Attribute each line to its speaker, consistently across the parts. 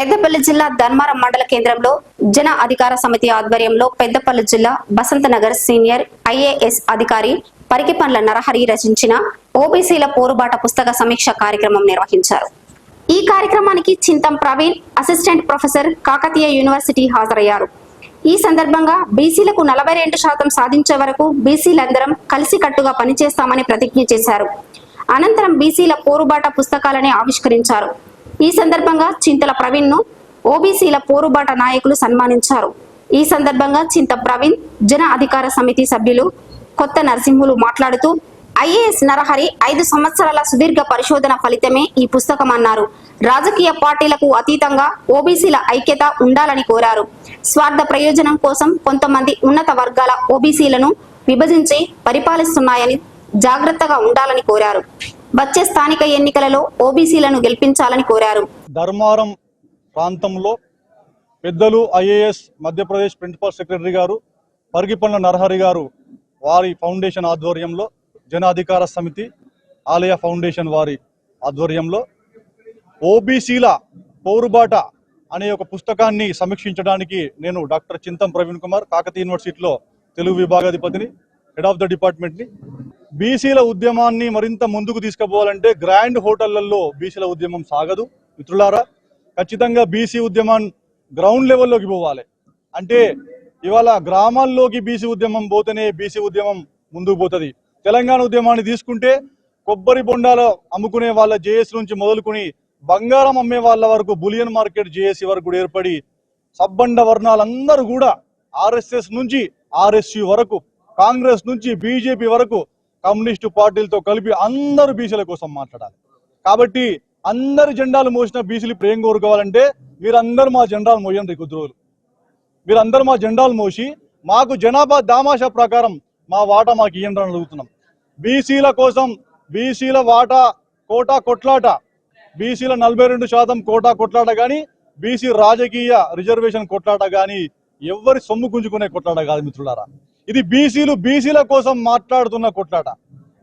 Speaker 1: పెద్దపల్లి జిల్లా ధర్మారం మండల కేంద్రంలో జన అధికార సమితి ఆధ్వర్యంలో పెద్దపల్లి జిల్లా బసంతనగర్ సీనియర్ ఐఏఎస్ అధికారి పరికిపండ్ల నరహరి రచించిన ఓబీసీల పోరుబాట పుస్తక సమీక్ష కార్యక్రమం నిర్వహించారు. ఈ కార్యక్రమానికి Chintam Praveen assistant professor Kakatiya university హాజరయ్యారు. ఈ సందర్భంగా బీసీలకు నలభై రెండు శాతం సాధించే వరకు బీసీలందరం కలిసికట్టుగా పనిచేస్తామని ప్రతిజ్ఞ చేశారు. అనంతరం బీసీల పోరుబాట పుస్తకాలని ఆవిష్కరించారు. ఈ సందర్భంగా చింతల ప్రవీణ్ను ఓబీసీల పోరుబాట నాయకులు సన్మానించారు. ఈ సందర్భంగా చింత ప్రవీణ్ జన అధికార సమితి సభ్యులు కొత్త నరసింహులు మాట్లాడుతూ ఐఏఎస్ నరహరి ఐదు సంవత్సరాల సుదీర్ఘ పరిశోధన ఫలితమే ఈ పుస్తకం అన్నారు. రాజకీయ పార్టీలకు అతీతంగా ఓబీసీల ఐక్యత ఉండాలని కోరారు. స్వార్థ ప్రయోజనం కోసం కొంతమంది ఉన్నత వర్గాల ఓబీసీలను విభజించి పరిపాలిస్తున్నాయని జాగ్రత్తగా ఉండాలని కోరారు. వచ్చే స్థానిక ఎన్నికలలో ఓబీసీలను గెలిపించాలని కోరారు.
Speaker 2: ధర్మారం ప్రాంతంలో పెద్దలు ఐఏఎస్ మధ్యప్రదేశ్ ప్రిన్సిపల్ సెక్రటరీ గారు పరిగిపండ్ల నరహరి గారు వారి ఫౌండేషన్ ఆధ్వర్యంలో జనాధికార సమితి ఆలయ ఫౌండేషన్ వారి ఆధ్వర్యంలో ఓబీసీల పౌరుబాట అనే ఒక పుస్తకాన్ని సమీక్షించడానికి నేను డాక్టర్ చింతం ప్రవీణ్ కుమార్ కాకతీయ యూనివర్సిటీలో తెలుగు విభాగాధిపతిని హెడ్ ఆఫ్ ద డిపార్ట్మెంట్ని బీసీల ఉద్యమాన్ని మరింత ముందుకు తీసుకుపోవాలంటే గ్రాండ్ హోటళ్ళలో బీసీల ఉద్యమం సాగదు. మిత్రులారా ఖచ్చితంగా బీసీ ఉద్యమం గ్రౌండ్ లెవెల్లోకి పోవాలి. అంటే ఇవాళ గ్రామాల్లోకి బీసీ ఉద్యమం పోతేనే బీసీ ఉద్యమం ముందుకు పోతుంది. తెలంగాణ ఉద్యమాన్ని తీసుకుంటే కొబ్బరి బొండాలు అమ్ముకునే వాళ్ళ జేఏసీ నుంచి మొదలుకొని బంగారం అమ్మే వాళ్ళ వరకు బులియన్ మార్కెట్ జేఏసీ వరకు కూడా ఏర్పడి సబ్బండ వర్ణాలందరూ కూడా ఆర్ఎస్ఎస్ నుంచి ఆర్ఎస్యు వరకు కాంగ్రెస్ నుంచి బీజేపీ వరకు కమ్యూనిస్టు పార్టీలతో కలిపి అందరూ బీసీల కోసం మాట్లాడాలి. కాబట్టి అందరి జెండాలు మోసిన బీసీలు ప్రేమ కోరుకోవాలంటే మీరందరూ మా జెండాలు మోయండి కొద్ది రోజులు. మీరందరూ మా జెండాలు మోసి మాకు జనాభా దామాషా ప్రకారం మా వాటా మాకు ఇయ్యండి అని అడుగుతున్నాం. బీసీల కోసం బీసీల వాటా కోటా కొట్లాట బీసీల నలభై రెండు శాతం కోటా కొట్లాట కానీ బీసీ రాజకీయ రిజర్వేషన్ కొట్లాట కానీ ఎవరి సొమ్ము గుంజుకునే కొట్లాట కాదు మిత్రులారా. ఇది బీసీలు బీసీల కోసం మాట్లాడుతున్న కొట్లాట.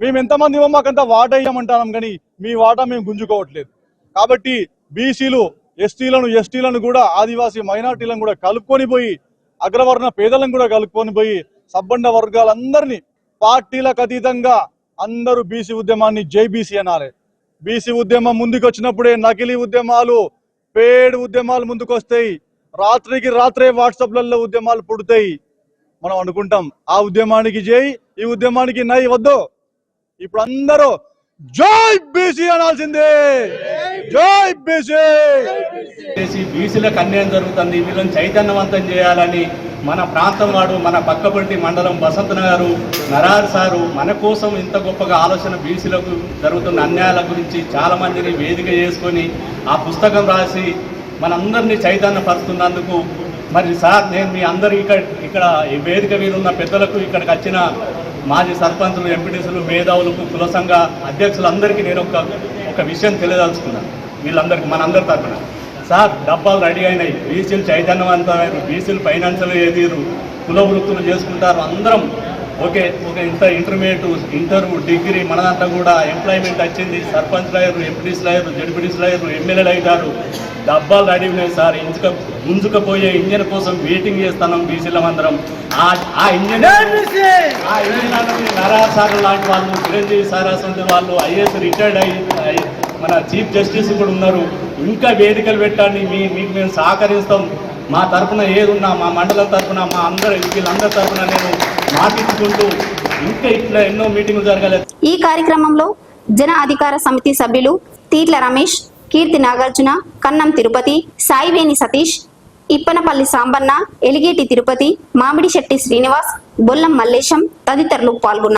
Speaker 2: మేము ఎంతమంది ఇవ్వం మాకంత వాటా ఇయ్యమంటాం కానీ మీ వాటా మేము గుంజుకోవట్లేదు. కాబట్టి బీసీలు ఎస్టీలను ఎస్టీలను కూడా ఆదివాసీ మైనార్టీలను కూడా కలుపుకొని పోయి అగ్రవర్ణ పేదలను కూడా కలుపుకొని పోయి సబ్బండ వర్గాలందరినీ పార్టీలకు అతీతంగా అందరూ బీసీ ఉద్యమాన్ని జైబీసీ అనాలి. బీసీ ఉద్యమం ముందుకొచ్చినప్పుడే నకిలీ ఉద్యమాలు పేడ్ ఉద్యమాలు ముందుకొస్తాయి. రాత్రికి రాత్రే వాట్సాప్లలో ఉద్యమాలు పుడతాయి. మనం అనుకుంటాం ఆ ఉద్యమానికి జై ఈ ఉద్యమానికి నై వద్దు. ఇప్పుడు అందరూ జై బీసీ అనాల్సిందే. జై బీసీ.
Speaker 3: చేసి బీసీలకు అన్యాయం జరుగుతుంది? వీళ్ళని చైతన్యవంతం చేయాలని మన ప్రాంతం వాడు మన పక్కపట్టి మండలం వసంత గారు నరార్ సారు మన కోసం ఇంత గొప్పగా ఆలోచన బీసీలకు జరుగుతున్న అన్యాయాల గురించి చాలా మందిని వేదిక చేసుకొని ఆ పుస్తకం రాసి మనందరినీ చైతన్యపరుస్తున్నందుకు మరి సార్ నేను మీ అందరి ఇక్కడ ఇక్కడ ఈ వేదిక మీద ఉన్న పెద్దలకు ఇక్కడికి వచ్చిన మాజీ సర్పంచులు ఎంపీటీసులు మేధావులకు కుల సంఘ అధ్యక్షులందరికీ నేను ఒక ఒక విషయం తెలియదలుచుకున్నాను వీళ్ళందరికీ మనందరి తరఫున సార్ డబ్బాలు రెడీ అయినాయి. బీసీలు చైతన్యవంతమైన బీసీలు ఫైనాన్షియల్ ఎదిరు కుల వృత్తులు చేసుకుంటారు. అందరం ఓకే ఒక ఇంత ఇంటర్మీడియట్ ఇంటర్ డిగ్రీ మన దాంట్లో కూడా ఎంప్లాయ్మెంట్ వచ్చింది. సర్పంచ్ అయ్యారు ఎంపీటీసీలు అయ్యారు జడ్పీటీసీలు అయ్యారు ఎమ్మెల్యేలు అవుతారు. డబ్బాలు రెడీ ఉన్నాయి సార్. ఇంచుక గుంజుకపోయే ఇంజన్ కోసం వెయిటింగ్ చేస్తున్నాం బీసీల అందరం ఆ ఇంజన్ ఆ ఇంజన్ లాంటి వాళ్ళు చిరంజీవి సార్ అసలు వాళ్ళు ఐఏఎస్ రిటైర్డ్ అయ్యి అయ్యి మన చీఫ్ జస్టిస్ కూడా ఉన్నారు. ఇంకా వేదికలు పెట్టండి. మీ మీకు మేము సహకరిస్తాం. మా తరఫున ఏదున్నా మా మండలం తరఫున మా అందరి వీళ్ళందరి తరఫున నేను మాటించుకుంటూ ఇంకా ఇట్లా ఎన్నో మీటింగ్లు జరగలేదు
Speaker 1: ఈ కార్యక్రమంలో జన అధికార సమితి సభ్యులు తీట్ల రమేష్ కీర్తి నాగార్జున కన్నం తిరుపతి సాయివేణి సతీష్ ఇప్పనపల్లి సాంబన్న ఎలిగేటి తిరుపతి మామిడి శెట్టి శ్రీనివాస్ బొల్లం మల్లేశం తదితరులు పాల్గొన్నారు.